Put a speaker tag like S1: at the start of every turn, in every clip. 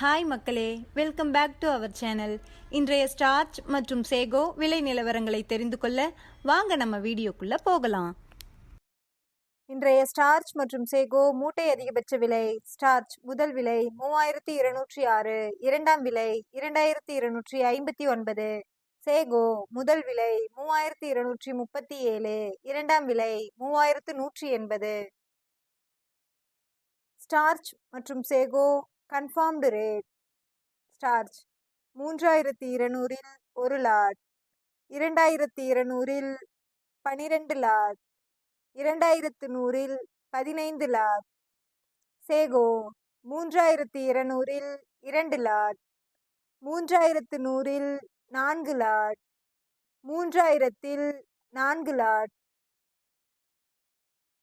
S1: Hi மக்களே. Welcome back to our channel இன்றைய starch மற்றும் சேகோ விலை நிலவரங்களை தெரிந்து கொள்ள வாங்க நம்ம வீடியோக்குள்ள போகலாம். இன்றைய ஸ்டார்ச் மற்றும் சேகோ மூட்டை அதிகபட்ச விலை ஸ்டார்ச் முதல் விலை மூவாயிரத்தி இருநூற்றி ஆறு இரண்டாம் விலை இரண்டாயிரத்தி இருநூற்றி ஐம்பத்தி ஒன்பது சேகோ முதல் விலை மூவாயிரத்தி இருநூற்றி முப்பத்தி ஏழு இரண்டாம் விலை மூவாயிரத்து நூற்றி எண்பது. ஸ்டார்ச் மற்றும் சேகோ கன்ஃபார்ம்டு ரேட் ஸ்டார்ச் மூன்றாயிரத்தி இருநூறில் ஒரு லாட். இரண்டாயிரத்தி இருநூறில் பனிரெண்டு லாட். இரண்டாயிரத்து நூறில் பதினைந்து லாட். சேகோ. மூன்றாயிரத்தி இருநூறில் இரண்டு லாட். மூன்றாயிரத்து நூறில் நான்கு லாட். மூன்றாயிரத்தில் நான்கு லாட்.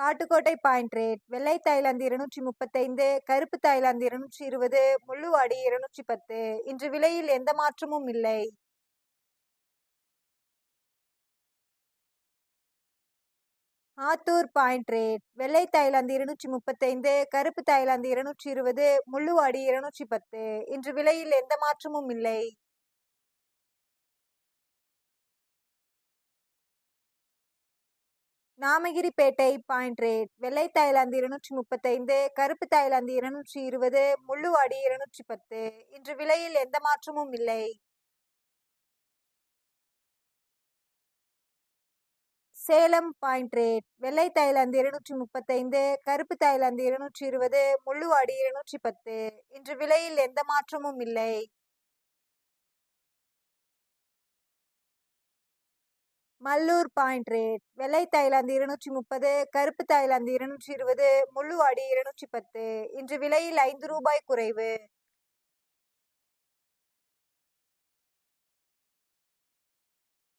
S1: காட்டுக்கோட்டை பாயிண்ட் ரேட் வெள்ளை தாய்லாந்து இருநூற்றி முப்பத்தைந்து கருப்பு தாய்லாந்து இருநூற்றி இருபது முள்ளுவாடி இருநூற்றி பத்து இன்று விலையில் எந்த மாற்றமும் இல்லை. ஆத்தூர் பாயிண்ட் ரேட் வெள்ளை தாய்லாந்து இருநூற்றி முப்பத்தைந்து கருப்பு தாய்லாந்து இருநூற்றி இருபது முள்ளுவாடி இருநூற்றி பத்து இன்று விலையில் எந்த மாற்றமும் இல்லை. நாமகிரிப்பேட்டை பாயிண்ட் ரேட் வெள்ளை தாய்லாந்து இருநூற்றி முப்பத்தைந்து கருப்பு தாய்லாந்து இருநூற்றி இருபது முள்ளுவாடி இருநூற்றி பத்து இன்று விலையில் எந்த மாற்றமும் இல்லை. சேலம் பாயிண்ட் ரேட் வெள்ளை தாய்லாந்து இருநூற்றி முப்பத்தைந்து கருப்பு தாய்லாந்து இருநூற்றி இருபது முள்ளுவாடி இருநூற்றி பத்து இன்று விலையில் எந்த மாற்றமும் இல்லை. Mallur point rate. வெள்ளை தாய்லாந்து இருநூற்றி முப்பது கருப்பு தாய்லாந்து இருநூற்றி இருபது முள்ளுவாடி இருநூற்றி பத்து இன்று விலையில் ஐந்து ரூபாய் குறைவு.